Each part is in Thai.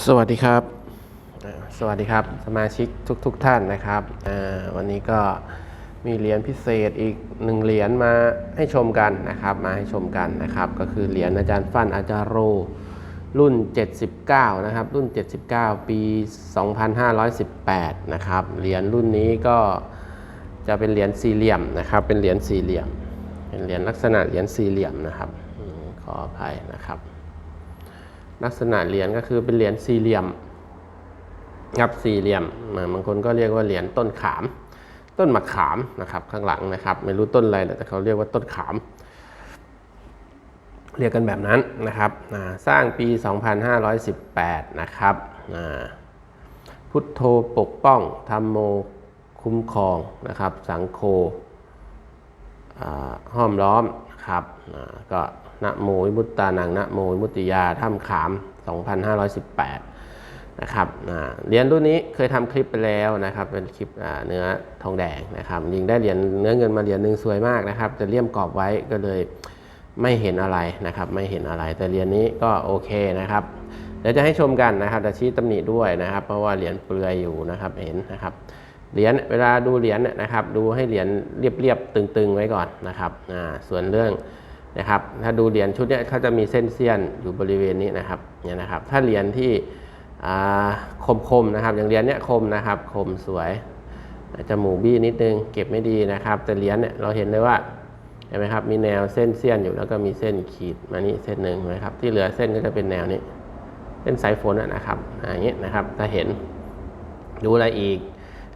สวัสดีครับ สวัสดีครับสมาชิกทุกๆทท่านนะครับวันนี้ก็มีเหรียญพิเศษอีกหนึ่งเหรียญมาให้ชมกันนะครับมาให้ชมกันนะครับ ก็คือเหรียญอาจารย์ฟันอาจารย์โรรุ่น 79 นะครับ รุ่น 79 ปี 2518 นะครับ เหรียญรุ่นนี้ก็จะเป็นเหรียญสี่เหลี่ยมนะครับ เป็นเหรียญสี่เหลี่ยม เป็นเหรียญลักษณะเหรียญสี่เหลี่ยมนะครับ ขออภัยนะครับ ลักษณะเหรียญก็คือเป็นเหรียญสี่เหลี่ยมครับสี่เหลี่ยมอ่าบางคนก็เรียกว่าเหรียญต้นขาม ต้นมะขามนะครับข้างหลังนะครับ ไม่รู้ต้นอะไรแต่เขาเรียกว่าต้นขาม เรียกกันแบบนั้นนะครับสร้างปี 2518 นะครับพุทโธปกป้องธรรมโมคุ้มครองนะครับ สังโฆห้อมล้อม ครับก็นะโมวิมุตตานังนะโมวิมุตติยาถ้ำขาม 2518 นะครับเหรียญรุ่นนี้เคยทำคลิปไปแล้วนะครับ เป็นคลิปเนื้อทองแดงนะครับยิงได้เหรียญเนื้อเงินมาเหรียญหนึ่งสวยมากนะครับจะเลี่ยมกรอบไว้ก็เลยไม่เห็นอะไรนะครับ ไม่เห็นอะไรแต่เหรียญนี้ก็โอเคนะครับเดี๋ยวจะให้ชมกันนะครับจะชี้ตำหนิด้วยนะครับ เพราะว่าเหรียญเปลือยอยู่นะครับเห็นนะครับ เหรียญเวลาดูเหรียญเนี่ยนะครับดูให้เหรียญเรียบๆตึงๆไว้ก่อนนะครับอ่าส่วนเรื่องนะครับถ้าดูเหรียญชุดเนี้ยเขาจะมีเส้นเสี้ยนอยู่บริเวณนี้นะครับเนี่ยนะครับถ้าเหรียญที่อ่าคมๆนะครับอย่างเหรียญเนี้ยคมนะครับคมสวยอาจจะหมูบี้นิดนึงเก็บไม่ดีนะครับ แต่เหรียญเนี่ยเราเห็นเลยว่าเห็นไหมครับมีแนวเส้นเสี้ยนอยู่แล้วก็มีเส้นขีดมานี่เส้นหนึ่งนะครับที่เหลือเส้นก็จะเป็นแนวนี้เส้นสายฝนอะนะครับอ่าอย่างนี้นะครับถ้าเห็นดูอะไรอีก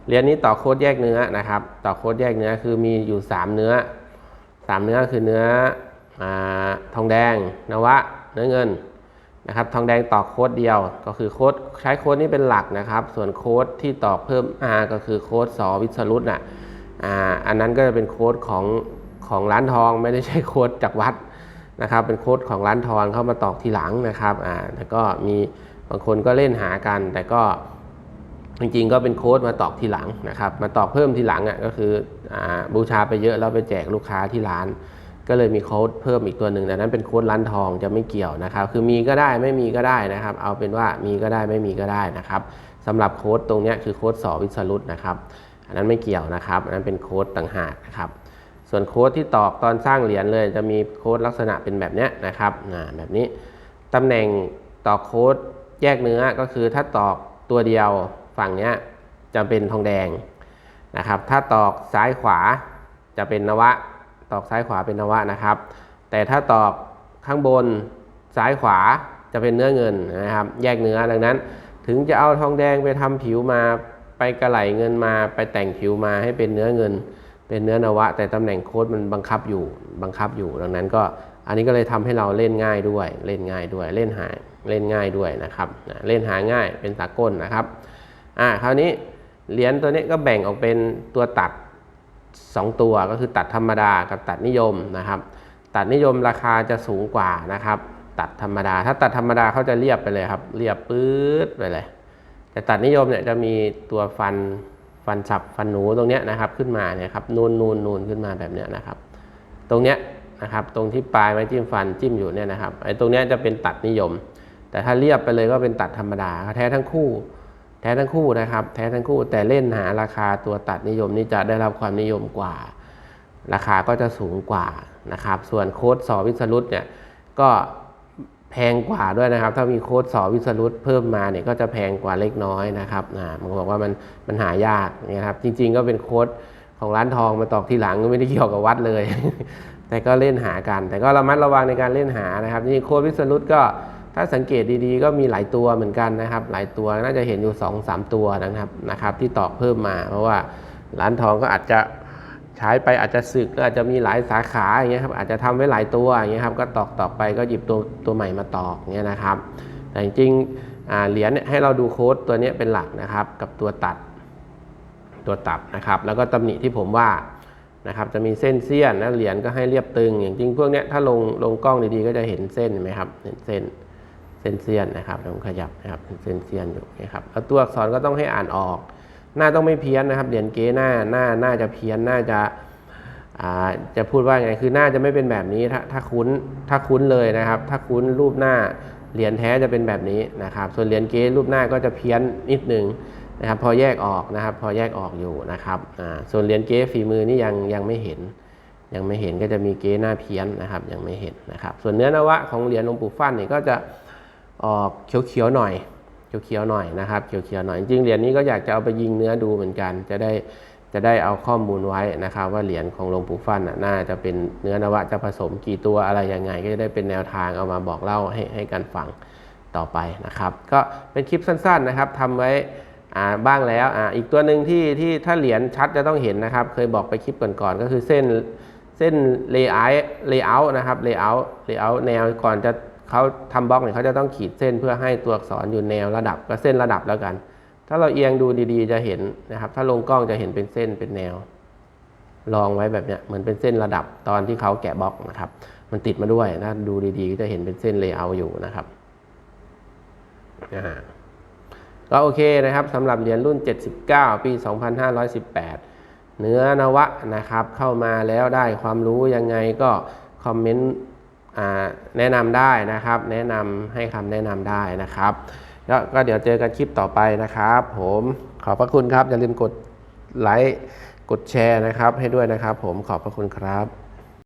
เรียญนี้ต่อโค้ดแยกเนื้อนะครับ ต่อโค้ดแยกเนื้อคือมีอยู่ 3 เนื้อ 3 เนื้อคือเนื้ออทองแดงนวะ เนื้อเงินนะครับ ทองแดงต่อโค้ดเดียว ก็คือโค้ดใช้โค้ดนี้เป็นหลักนะครับ ส่วนโค้ดที่ต่อเพิ่มอาก็คือโค้ดสอวิสรุตน่ะอ่าอันนั้นก็จะเป็นโค้ดของของร้านทองไม่ได้ใช่โค้ดจากวัดนะครับ เป็นโค้ดของร้านทองเข้ามาตอกทีหลังนะครับอ่าแต่ก็มีบางคนก็เล่นหากันแต่ก็ จริงๆก็เป็นโค้ดมาตอกทีหลังนะครับ มาตอกเพิ่มทีหลังอะก็คืออบูชาไปเยอะแล้วไปแจกลูกค้าที่ร้าน ก็เลยมีโค้ดเพิ่มอีกตัวหนึ่งแต่นั้นเป็นโค้ดร้านทองจะไม่เกี่ยวนะครับ คือมีก็ได้ไม่มีก็ได้นะครับ เอาเป็นว่ามีก็ได้ไม่มีก็ได้นะครับสำหรับโค้ดตรงนี้คือโค้ดสอวิสรุตนะครับ อันนั้นไม่เกี่ยวนะครับ อันนั้นเป็นโค้ดต่างหากนะครับส่วนโค้ดที่ตอกตอนสร้างเหรียญเลย จะมีโค้ดลักษณะเป็นแบบนี้นะครับแบบนี้ตำแหน่งตอกโค้ดแยกเนื้อก็คือถ้าตอกตัวเดียว ฝั่งเนี้ยจะเป็นทองแดงนะครับ ถ้าตอกซ้ายขวาจะเป็นนวะ ตอกซ้ายขวาเป็นนวะนะครับ แต่ถ้าตอกข้างบนซ้ายขวาจะเป็นเนื้อเงินนะครับ แยกเนื้อดังนั้น ถึงจะเอาทองแดงไปทำผิวมาไปกระไหลเงินมาไปแต่งผิวมาให้เป็นเนื้อเงิน เป็นเนื้อนวะ แต่ตำแหน่งโค้ดมันบังคับอยู่บังคับอยู่ ดังนั้นก็อันนี้ก็เลยทำให้เราเล่นง่ายด้วย เล่นง่ายด้วย เล่นหาเล่นง่ายด้วยนะครับ เล่นหาง่ายเป็นสากลนะครับ อ่าคราวนี้เหรียญตัวนี้ก็แบ่งออกเป็นตัวตัด 2 ตัวก็คือตัดธรรมดากับตัดนิยมนะครับ ตัดนิยมราคาจะสูงกว่านะครับ ตัดธรรมดา ถ้าตัดธรรมดาเขาจะเรียบไปเลยครับ เรียบปื๊ดไปเลย แต่ตัดนิยมเนี่ยจะมีตัวฟันฟันฉับฟันหนูตรงเนี้ยนะครับขึ้นมาเนี่ยครับนูนนูนนูนขึ้นมาแบบเนี้ยนะครับ ตรงเนี้ยนะครับตรงที่ปลายไม้จิ้มฟันจิ้มอยู่เนี่ยนะครับไอ้ตรงเนี้ยจะเป็นตัดนิยม แต่ถ้าเรียบไปเลยก็เป็นตัดธรรมดาแท้ทั้งคู่ ท้ทั้งคู่นะครับ แท้ทั้งคู่แต่เล่นหาราคาตัวตัดนิยมนี่จะได้รับความนิยมกว่า ราคาก็จะสูงกว่านะครับ ส่วนโค้ดสอวิสรุตเนี่ยก็แพงกว่าด้วยนะครับ ถ้ามีโค้ดสอวิสรุตเพิ่มมาเนี่ยก็จะแพงกว่าเล็กน้อยนะครับอ่ามันบอกว่ามันมันหายากนะครับ จริง ๆ ก็เป็นโค้ดของร้านทองมาตอกทีหลังก็ไม่ได้เกี่ยวกับวัดเลย แต่ก็เล่นหากัน แต่ก็ระมัดระวังในการเล่นหานะครับนี่โค้ดวิสรุตก็ ถ้าสังเกตดีๆ ก็มีหลายตัวเหมือนกันนะครับ หลายตัวน่าจะเห็นอยู่2อสตัวนะครับนะครับ ที่ตอกเพิ่มมา เพราะว่าร้านทองก็อาจจะใช้ไปอาจจะสึกก็อาจจะมีหลายสาขาอย่างเงี้ยครับอาจจะทำไว้หลายตัวอย่างเงี้ยครับก็ตอกต่อไปก็หยิบตัวตัวใหม่มาตอกเงี้ยนะครับ แต่จริงเหรียญเนี่ยให้เราดูโค้ดตัวเนี้ยเป็นหลักนะครับ กับตัวตัดตัวตัดนะครับ แล้วก็ตำหนิที่ผมว่านะครับจะมีเส้นเสี้ยนนะเหรียญก็ให้เรียบตึง อย่างจริงพวกนี้ถ้าลงลงกล้องดีๆก็จะเห็นเส้นเห็นไหมครับเห็นเส้น เส้นเสียนนะครับผมขยับนะครับเป็นเส้นเสี้ยนอยู่นะครับแล้วตัวอักษรก็ต้องให้อ่านออก หน้าต้องไม่เพี้ยนนะครับเหรียญเก๊หน้าหน้าหน้าจะเพี้ยนหน้าจะาจะพูดว่าไงคือหน้าจะไม่เป็นแบบนี้ถ้าถ้าคุ้นถ้าคุ้นเลยนะครับ ถ้าคุ้นรูปหน้าเหรียญแท้จะเป็นแบบนี้นะครับ ส่วนเหรียญเก๊รูปหน้าก็จะเพี้ยนนิดนึงนะครับพอแยกออกนะครับ พอแยกออกอยู่นะครับส่วนเหรียญเก๊ฝีมือนี่ยังยังไม่เห็น ยังไม่เห็นก็จะมีเก๊หน้าเพี้ยนนะครับยังไม่เห็นนะครับ ส่วนเนื้อนวะของเหรียญหลวงปู่ฟั่นนี่ก็จะ ออกเขียวๆหน่อย เขียวๆหน่อยนะครับ เขียวๆหน่อย จริงเหรียญนี้ก็อยากจะเอาไปยิงเนื้อดูเหมือนกัน จะได้จะได้เอาข้อมูลไว้นะครับ ว่าเหรียญของหลวงปู่ฟั่นน่าจะเป็นเนื้อนวะจะผสมกี่ตัวอะไรยังไง ก็จะได้เป็นแนวทางเอามาบอกเล่าให้ให้กันฟังต่อไปนะครับ ก็เป็นคลิปสั้นๆนะครับทำไว้บ้างแล้วออีกตัวหนึ่งที่ที่ถ้าเหรียญชัดจะต้องเห็นนะครับ เคยบอกไปคลิปก่อนๆก็คือเส้นเส้น layout layout นะครับ layout layout แนวก่อนจะ เขาทำบล็อกเนี่ยเขาจะต้องขีดเส้นเพื่อให้ตัวอักษรอยู่แนวระดับก็เส้นระดับแล้วกัน ถ้าเราเอียงดูดีๆจะเห็นนะครับ ถ้าลงกล้องจะเห็นเป็นเส้นเป็นแนว ลองไว้แบบเนี้ยเหมือนเป็นเส้นระดับตอนที่เขาแกะบล็อกนะครับ มันติดมาด้วยนะดูดีๆ ก็จะเห็นเป็นเส้น layout อยู่นะครับอ่าก็โอเคนะครับสำหรับเหรียญรุ่น 79 ปี 2518 เนื้อนวะนะครับ เข้ามาแล้วได้ความรู้ยังไงก็คอมเมนต์ แนะนำได้นะครับ แนะนำให้คำแนะนำได้นะครับ แล้วก็เดี๋ยวเจอกันคลิปต่อไปนะครับ ผมขอบพระคุณครับ อย่าลืมกดไลค์กดแชร์นะครับ ให้ด้วยนะครับ ผมขอบพระคุณครับ